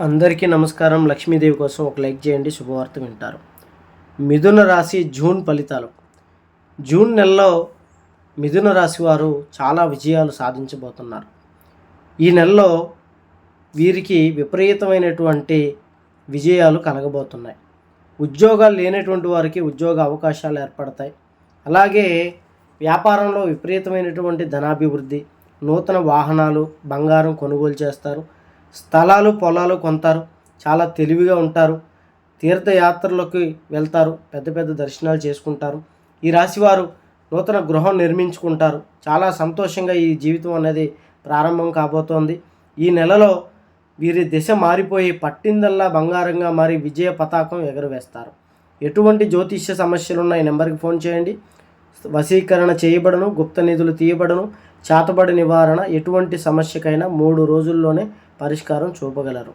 అందరికీ నమస్కారం. లక్ష్మీదేవి కోసం ఒక లైక్ చేయండి. శుభవార్త వింటారు. మిథున రాశి జూన్ ఫలితాలు. జూన్ నెలలో మిథున రాశి వారు చాలా విజయాలు సాధించబోతున్నారు. ఈ నెలలో వీరికి విపరీతమైనటువంటి విజయాలు కలగబోతున్నాయి. ఉద్యోగాలు లేనటువంటి వారికి ఉద్యోగ అవకాశాలు ఏర్పడతాయి. అలాగే వ్యాపారంలో విపరీతమైనటువంటి ధనాభివృద్ధి నూతన వాహనాలు బంగారం కొనుగోలు చేస్తారు. స్థలాలు పొలాలు కొంటారు చాలా తెలివిగా ఉంటారు. తీర్థయాత్రలకు వెళ్తారు. పెద్ద పెద్ద దర్శనాలు చేసుకుంటారు. ఈ రాశివారు నూతన గృహం నిర్మించుకుంటారు. చాలా సంతోషంగా ఈ జీవితం అనేది ప్రారంభం కాబోతోంది. ఈ నెలలో వీరి దిశ మారిపోయి పట్టిందల్లా బంగారంగా మారి విజయ పతాకం ఎగరవేస్తారు. ఎటువంటి జ్యోతిష్య సమస్యలున్న ఈ నెంబర్కి ఫోన్ చేయండి. వశీకరణ చేయబడను గుప్త నిధులు తీయబడను చాతబడి నివారణ ఎటువంటి సమస్యకైనా మూడు రోజుల్లోనే పరిష్కారం చూపగలరు.